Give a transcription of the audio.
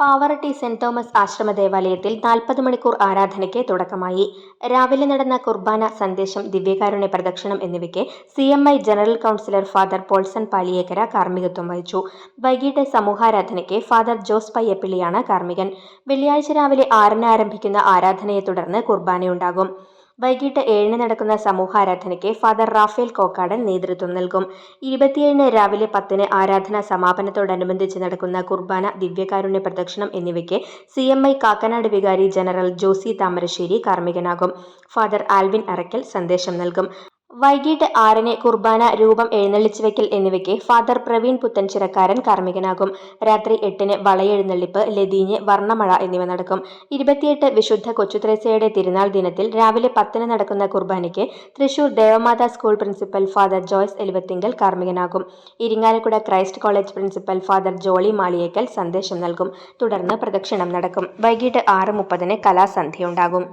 Pavaratti saint Thomas ആശ്രമ ദേവാലയത്തിൽ നാൽപ്പത് മണിക്കൂർ ആരാധനയ്ക്ക് തുടക്കമായി. രാവിലെ നടന്ന കുർബാന സന്ദേശം ദിവ്യകാരുണ്യ പ്രദക്ഷിണം എന്നിവയ്ക്ക് C M I general councillor father Paulson Paliyekkara കാർമ്മികത്വം വഹിച്ചു. വൈകിട്ട് സമൂഹാരാധനയ്ക്ക് ഫാദർ ജോസ് പയ്യപ്പിള്ളിയാണ് കാർമ്മികൻ. വെള്ളിയാഴ്ച രാവിലെ ആറിന് ആരംഭിക്കുന്ന ആരാധനയെ തുടർന്ന് കുർബാനയുണ്ടാകും. വൈകിട്ട് ഏഴിന് നടക്കുന്ന സമൂഹാരാധനയ്ക്ക് ഫാദർ റാഫേൽ കോക്കാടൻ നേതൃത്വം നൽകും. ഇരുപത്തിയേഴിന് രാവിലെ പത്തിന് ആരാധന സമാപനത്തോടനുബന്ധിച്ച് നടക്കുന്ന കുർബാന ദിവ്യകാരുണ്യ പ്രദക്ഷിണം എന്നിവയ്ക്ക് സി എം ഐ കാക്കനാട് വികാരി ജനറൽ ജോസി താമരശ്ശേരി കാർമ്മികനാകും. ഫാദർ ആൽവിൻ അറയ്ക്കൽ സന്ദേശം നൽകും. വൈകിട്ട് ആറിന് കുർബാന രൂപം എഴുന്നള്ളിച്ചു വയ്ക്കൽ എന്നിവയ്ക്ക് ഫാദർ പ്രവീൺ പുത്തൻചിറക്കാരൻ കാർമ്മികനാകും. രാത്രി എട്ടിന് വളയെഴുന്നള്ളിപ്പ് ലതീഞ്ഞ് വർണമഴ എന്നിവ നടക്കും. ഇരുപത്തിയെട്ട് വിശുദ്ധ കൊച്ചുത്രേസയുടെ തിരുനാൾ ദിനത്തിൽ രാവിലെ പത്തിന് നടക്കുന്ന കുർബാനയ്ക്ക് Thrissur Devamatha school principal father Joyce Eluvathingal കാർമ്മികനാകും. Irinjalakuda Christ college principal father Jolly Maliyekkal സന്ദേശം നൽകും. തുടർന്ന് പ്രദക്ഷിണം നടക്കും. വൈകിട്ട് ആറ് മുപ്പതിന് കലാസന്ധ്യയുണ്ടാകും.